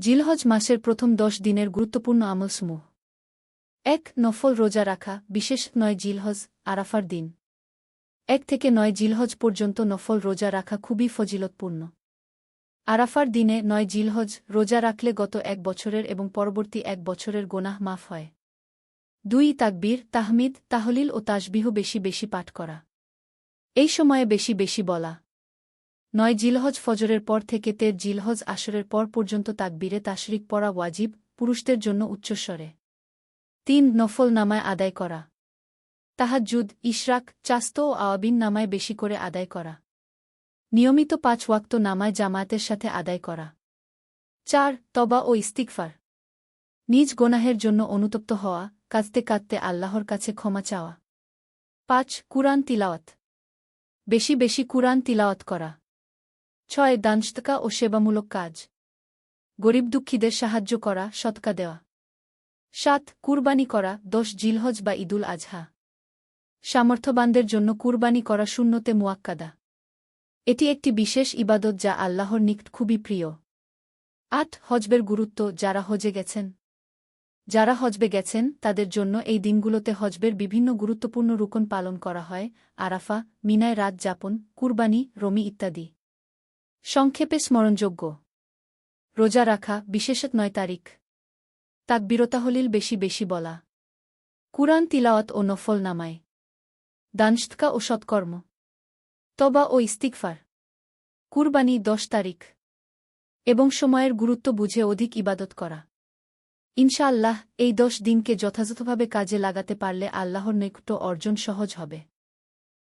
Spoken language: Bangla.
জিলহজ মাসের প্রথম দশ দিনের গুরুত্বপূর্ণ আমলসমূহ। এক, নফল রোজা রাখা, বিশেষ নয় জিলহজ, আরাফার দিন। এক থেকে নয় জিলহজ পর্যন্ত নফল রোজা রাখা খুবই ফজিলতপূর্ণ। আরাফার দিনে নয় জিলহজ রোজা রাখলে গত এক বছরের এবং পরবর্তী এক বছরের গোনাহ মাফ হয়। দুই, তাকবীর, তাহমিদ, তাহলিল ও তাসবিহ বেশি বেশি পাঠ করা। এই সময়ে বেশি বেশি বলা। নয় জিলহজ ফজরের পর থেকে তের জিলহজ আসরের পর পর্যন্ত তাকবীরে তাশরিক পড়া ওয়াজিব পুরুষদের জন্য উচ্চস্বরে। তিন, নফল নামায় আদায় করা। তাহাজ্জুদ, ইশরাক, চাস্ত ও আওয়াবিন নামায় বেশি করে আদায় করা। নিয়মিত পাঁচ ওয়াক্ত নামায় জামায়াতের সাথে আদায় করা। চার, তবা ও ইস্তিকফার নিজ গোনাহের জন্য অনুতপ্ত হওয়া, কাঁদতে কাঁদতে আল্লাহর কাছে ক্ষমা চাওয়া। পাঁচ, কুরআন তিলাওয়াত। বেশি বেশি কুরআন তিলাওয়াত করা। ছয় দানস্তকা ও সেবামূলক কাজ। গরিব দুঃখীদের সাহায্য করা, সৎকা দেওয়া। সাত, কুরবানি করা, দশ জিলহজ বা ঈদুল আজহা। সামর্থ্যবানদের জন্য কুরবানি করা শূন্যতে মুয়াক্কাদা এটি একটি বিশেষ ইবাদত যা আল্লাহর নিকট খুবই প্রিয়। আট, হজবের গুরুত্ব, যারা হজে গেছেন। যারা হজবে গেছেন, তাদের জন্য এই দিনগুলোতে হজবের বিভিন্ন গুরুত্বপূর্ণ রুকন পালন করা হয়, আরাফা, মিনায় রাত যাপন, কুরবানি, রমি ইত্যাদি। সংক্ষেপে স্মরণযোগ্য। রোজা রাখা বিশেষত নয় তারিখ। তাক তাকবিরতাহলিল বেশি বেশি বলা। কুরআন তিলাওয়াত ও নফল নামায়। দানস্তকা ও সৎকর্ম। তবা ও ইস্তিকফার কুরবানি দশ তারিখ। এবং সময়ের গুরুত্ব বুঝে অধিক ইবাদত করা। ইনশাআল্লাহ এই দশ দিনকে যথাযথভাবে কাজে লাগাতে পারলে আল্লাহর নৈকট্য অর্জন সহজ হবে।